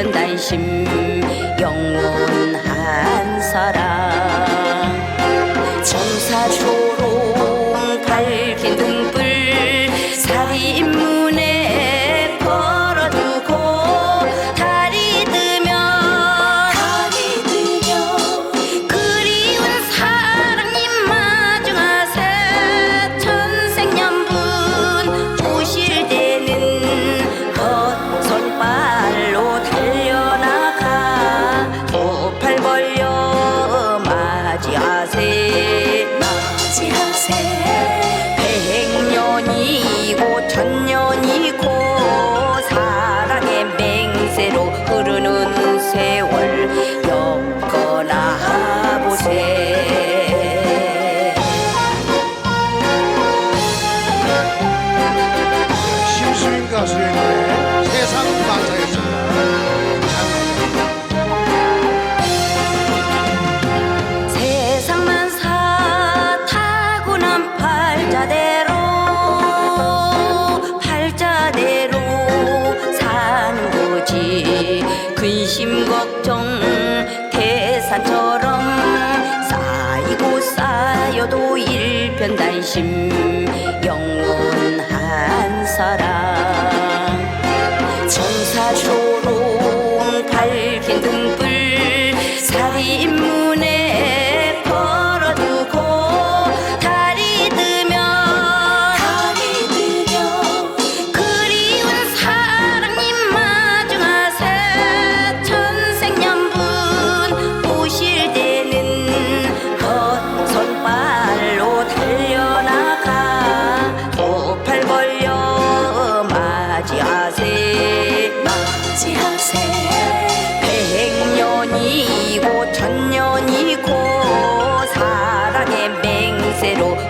일편단심 영원한 사랑 반사였습니다. 세상만 사 타고난 팔자대로 팔자대로 사는 거지 근심 걱정 태산처럼 일편단심 영원한 사랑. 정사초롱 밝힌 등불 살인문에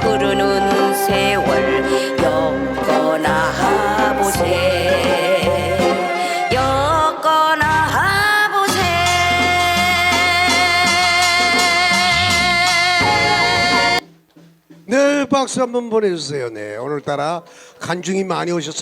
흐르는 세월 엮어나 보세 엮어나 보세 네, 박수 한번 보내주세요. 네, 오늘따라 간중이 많이 오셨습니다.